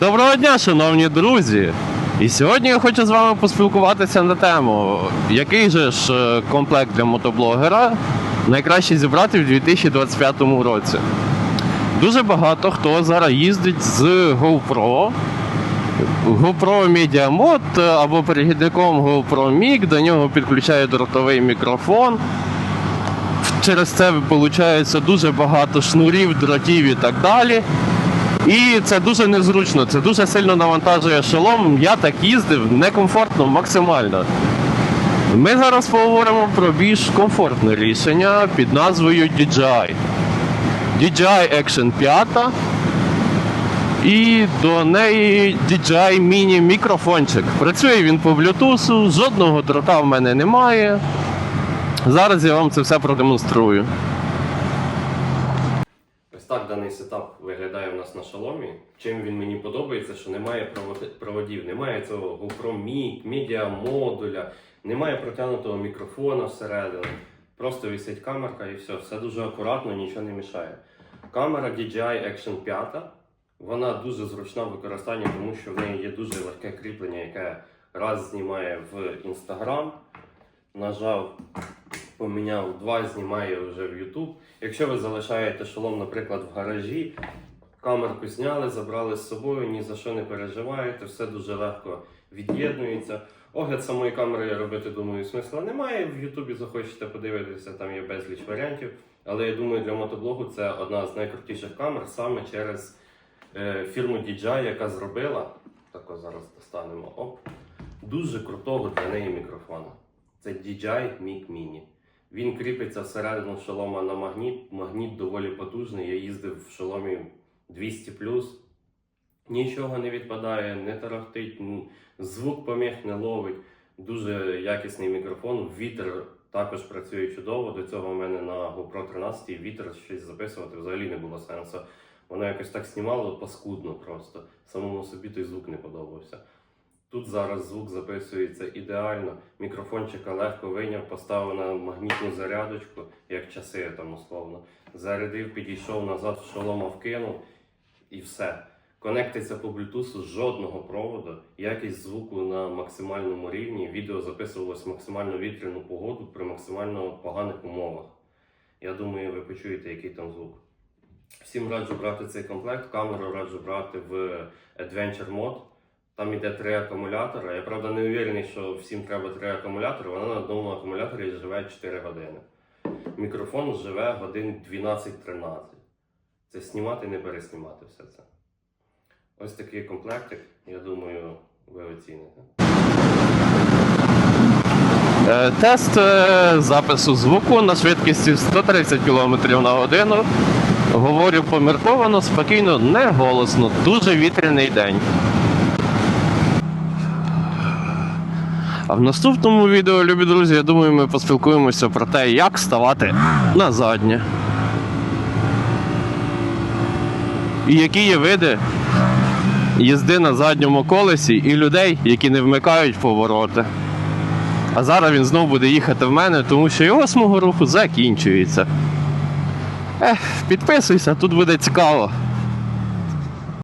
Доброго дня, шановні друзі! І сьогодні я хочу з вами поспілкуватися на тему, який же ж е, комплект для мотоблогера найкраще зібрати в 2025 році. Дуже багато хто зараз їздить з GoPro. GoPro Media Mod або перехідником GoPro Mic, до нього підключає дротовий мікрофон. Через це виходить дуже багато шнурів, дротів і так далі. І це дуже незручно, це дуже сильно навантажує шолом. Я так їздив некомфортно максимально. Ми зараз поговоримо про більш комфортне рішення під назвою DJI. DJI Action 5. І до неї DJI Mini мікрофончик. Працює він по Bluetooth, жодного дрота в мене немає. Зараз я вам це все продемонструю. Даний сетап виглядає у нас на шаломі. Чим він мені подобається, що немає проводів, немає цього GoPro Mic, медіа модуля, немає протягнутого мікрофона всередину. Просто висить камерка і все. Все дуже акуратно, нічого не мішає. Камера DJI Action 5. Вона дуже зручна в використанні, тому що в неї є дуже легке кріплення, яке раз знімає в Instagram, нажав, поміняв, два знімає вже в YouTube. Якщо ви залишаєте шолом, наприклад, в гаражі, камерку зняли, забрали з собою, ні за що не переживаєте, все дуже легко від'єднується. Огляд самої камери я робити, думаю, смисла немає. В Ютубі захочете подивитися, там є безліч варіантів. Але я думаю, для мотоблогу це одна з найкрутіших камер саме через е, фірму DJI, яка зробила. Так зараз достанемо. Оп. Дуже крутого для неї мікрофона. Це DJI Mic Mini. Він кріпиться всередину шолома на магніт. Магніт доволі потужний. Я їздив в шоломі 200 Нічого не відпадає, не тарахтить, звук поміг не ловить. Дуже якісний мікрофон. Вітер також працює чудово. До цього в мене на GoPro 13 вітер щось записувати взагалі не було сенсу. Воно якось так знімало паскудно просто. Самому собі той звук не подобався. Тут зараз звук записується ідеально. Мікрофончика легко вийняв, поставив на магнітну зарядочку, як часи там условно. Зарядив, підійшов назад, шолома вкинув і все. Конектиться по Bluetooth жодного проводу, якість звуку на максимальному рівні. Відео записувалось в максимально вітряну погоду при максимально поганих умовах. Я думаю, ви почуєте, який там звук. Всім раджу брати цей комплект. Камеру раджу брати в Adventure Mode. Там іде три акумулятора. Я правда не уверений, що всім треба три акумулятори. Вона на одному акумуляторі живе 4 години. Мікрофон живе годин 12-13. Це знімати, не переснімати все це. Ось такий комплектик, я думаю, ви оціните. Е, Тест е, запису звуку на швидкості 130 км на годину. Говорю помірковано, спокійно, не голосно. Дуже вітряний день. А в наступному відео, любі друзі, я думаю, ми поспілкуємося про те, як ставати на заднє. І які є види їзди на задньому колесі і людей, які не вмикають повороти. А зараз він знову буде їхати в мене, тому що його смуга руху закінчується. Ех, підписуйся, тут буде цікаво.